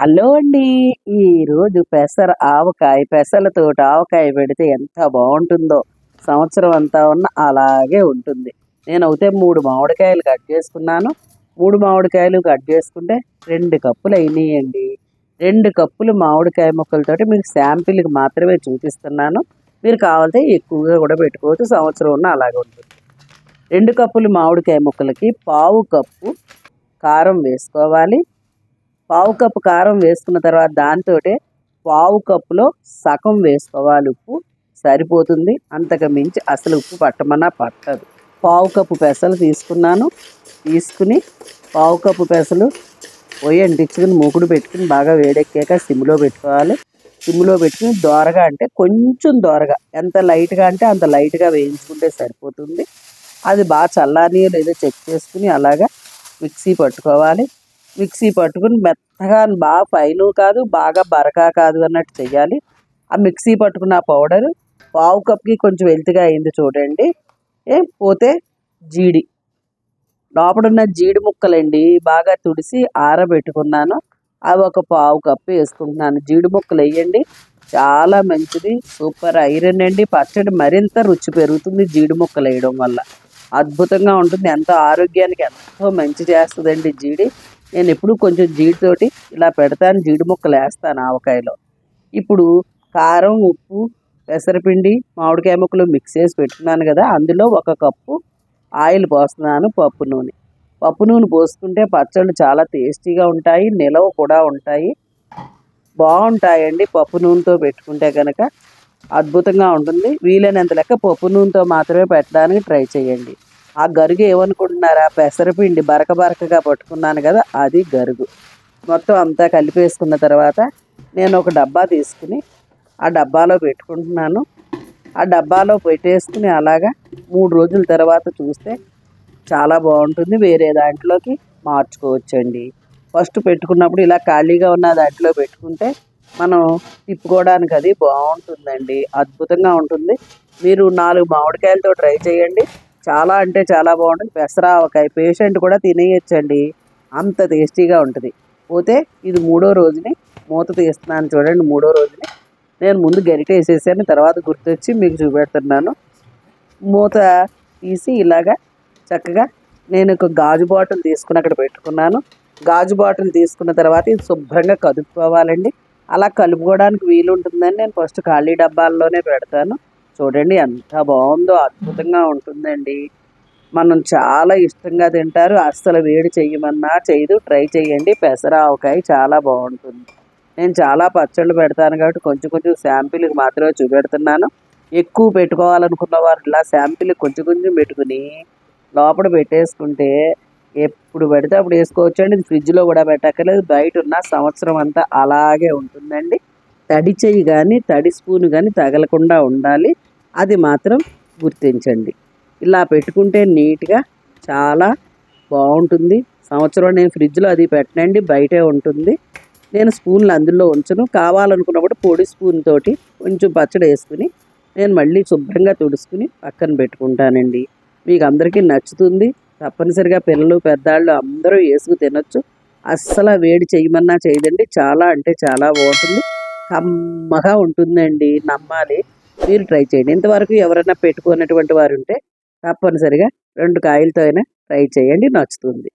Hello అండి. ఈరోజు పెసర ఆవకాయ పెసలతో ఆవకాయ పెడితే ఎంత బాగుంటుందో. సంవత్సరం అంతా ఉన్న అలాగే ఉంటుంది. నేను అయితే మూడు మామిడికాయలు కట్ చేసుకున్నాను. మూడు మామిడికాయలు కట్ చేసుకుంటే రెండు కప్పులు అయినాయండి. రెండు కప్పులు మామిడికాయ ముక్కలతోటి మీకు శాంపిల్కి మాత్రమే చూపిస్తున్నాను. మీరు కావాలంటే ఎక్కువగా కూడా పెట్టుకోవచ్చు. సంవత్సరం ఉన్న అలాగే ఉంటుంది. రెండు కప్పులు మామిడికాయ ముక్కలకి పావు కప్పు కారం వేసుకోవాలి. పావు కప్పు కారం వేసుకున్న తర్వాత దాంతో పావు కప్పులో సగం వేసుకోవాలి ఉప్పు. సరిపోతుంది. అంతకు మించి అసలు ఉప్పు పట్టమన్నా పట్టదు. పావు కప్పు పెసలు తీసుకున్నాను. తీసుకుని పావు కప్పు పెసలు పొయ్యి అంటించుకుని మూకుడు పెట్టుకుని బాగా వేడెక్కాక సిమ్లో పెట్టుకోవాలి. సిమ్లో పెట్టుకుని దోరగా అంటే కొంచెం దోరగా. ఎంత లైట్గా అంటే అంత లైట్గా వేయించుకుంటే సరిపోతుంది. అది బాగా చల్లారి లేదో చెక్ చేసుకుని అలాగా మిక్సీ పట్టుకోవాలి. మిక్సీ పట్టుకుని మెత్తగా బాగా ఫైను కాదు బాగా బరకా కాదు అన్నట్టు చేయాలి ఆ మిక్సీ పట్టుకున్న పౌడర్ పావు కప్కి కొంచెం వెల్తిగా అయింది చూడండి. ఏ పోతే జీడి. లోపడున్న జీడి ముక్కలండి బాగా తుడిసి ఆరబెట్టుకున్నాను. అవి ఒక పావు కప్పు వేసుకుంటున్నాను. జీడి ముక్కలు వేయండి. చాలా మంచిది సూపర్. ఐరన్ అండి పచ్చడి మరింత రుచి పెరుగుతుంది జీడి ముక్కలు వేయడం వల్ల. అద్భుతంగా ఉంటుంది. ఎంతో ఆరోగ్యానికి ఎంతో మంచి చేస్తుందండి జీడి. నేను ఎప్పుడు కొంచెం జీడితోటి ఇలా పెడతాను జీడి ముక్కలు వేస్తాను ఆవకాయలో. ఇప్పుడు కారం ఉప్పు పెసరపిండి మామిడికాయ ముక్కలు మిక్స్ చేసి పెట్టుకున్నాను కదా అందులో ఒక కప్పు ఆయిల్ పోస్తున్నాను పప్పు నూనె. పప్పు నూనె పోసుకుంటే పచ్చళ్ళు చాలా టేస్టీగా ఉంటాయి నిలవ కూడా ఉంటాయి. బాగుంటాయండి పప్పు నూనెతో పెట్టుకుంటే కనుక అద్భుతంగా ఉంటుంది. వీలైనంత లెక్క పప్పు నూనెతో మాత్రమే పెట్టడానికి ట్రై చేయండి. ఆ గరుగు ఏమనుకుంటున్నారా? పెసరపిండి బరక బరకగా పట్టుకున్నాను కదా అది గరుగు. మొత్తం అంతా కలిపేసుకున్న తర్వాత నేను ఒక డబ్బా తీసుకుని ఆ డబ్బాలో పెట్టుకుంటున్నాను. ఆ డబ్బాలో పెట్టేసుకుని అలాగా మూడు రోజుల తర్వాత చూస్తే చాలా బాగుంటుంది. వేరే దాంట్లోకి మార్చుకోవచ్చండి. ఫస్ట్ పెట్టుకున్నప్పుడు ఇలా ఖాళీగా ఉన్న దాంట్లో పెట్టుకుంటే మనం తిప్పుకోవడానికి అది బాగుంటుందండి. అద్భుతంగా ఉంటుంది. మీరు నాలుగు మామిడికాయలతో ట్రై చేయండి. చాలా అంటే చాలా బాగుంటుంది. పెసరావకాయ పేషెంట్ కూడా తినేయచ్చండి. అంత టేస్టీగా ఉంటుంది. పోతే ఇది మూడో రోజుని మూత తీస్తున్నాను చూడండి మూడో రోజుని. నేను ముందు గరిట వేసేసాను తర్వాత గుర్తొచ్చి మీకు చూపెడుతున్నాను. మూత తీసి ఇలాగా చక్కగా నేను ఒక గాజు బాటిల్ తీసుకుని అక్కడ పెట్టుకున్నాను. గాజు బాటిల్ తీసుకున్న తర్వాత ఇది శుభ్రంగా కదుపుకోవాలండి. అలా కలుపుకోవడానికి వీలు ఉంటుందని నేను ఫస్ట్ ఖాళీ డబ్బాల్లోనే పెడతాను. చూడండి ఎంత బాగుందో అద్భుతంగా ఉంటుందండి. మనం చాలా ఇష్టంగా తింటారు. అస్సలు వేడి చెయ్యమన్నా చేయదు. ట్రై చేయండి పెసర ఆవకాయ చాలా బాగుంటుంది. నేను చాలా పచ్చళ్ళు పెడతాను కాబట్టి కొంచెం కొంచెం శాంపిల్కి మాత్రమే చూపెడుతున్నాను. ఎక్కువ పెట్టుకోవాలనుకున్న వారు ఇలా శాంపిల్ కొంచెం కొంచెం పెట్టుకుని లోపల పెట్టేసుకుంటే ఎప్పుడు పెడితే అప్పుడు వేసుకోవచ్చండి. ఫ్రిడ్జ్లో కూడా పెట్టక్కర్లేదు. బయట ఉన్న సంవత్సరం అంతా అలాగే ఉంటుందండి. తడి చెయ్యి కానీ తడి స్పూన్ కానీ తగలకుండా ఉండాలి. అది మాత్రం గుర్తించండి. ఇలా పెట్టుకుంటే నీట్గా చాలా బాగుంటుంది. సంవత్సరం నేను ఫ్రిడ్జ్లో అది పెట్టనండి బయటే ఉంటుంది. నేను స్పూన్లు అందులో ఉంచను. కావాలనుకున్నప్పుడు పొడి స్పూన్ తోటి కొంచెం పచ్చడి వేసుకుని నేను మళ్ళీ శుభ్రంగా తుడుచుకుని పక్కన పెట్టుకుంటానండి. మీకు అందరికీ నచ్చుతుంది. తప్పనిసరిగా పిల్లలు పెద్దాళ్ళు అందరూ వేసుకు తినొచ్చు. అస్సలు వేడి చేయమన్నా చేయదండి. చాలా అంటే చాలా బాగుంటుంది. కమ్మగా ఉంటుందండి. నమ్మాలి. మీరు ట్రై చేయండి. ఇంతవరకు ఎవరైనా పెట్టుకున్నటువంటి వారు ఉంటే తప్పనిసరిగా రెండు కాయలతో అయినా ట్రై చేయండి. నచ్చుతుంది.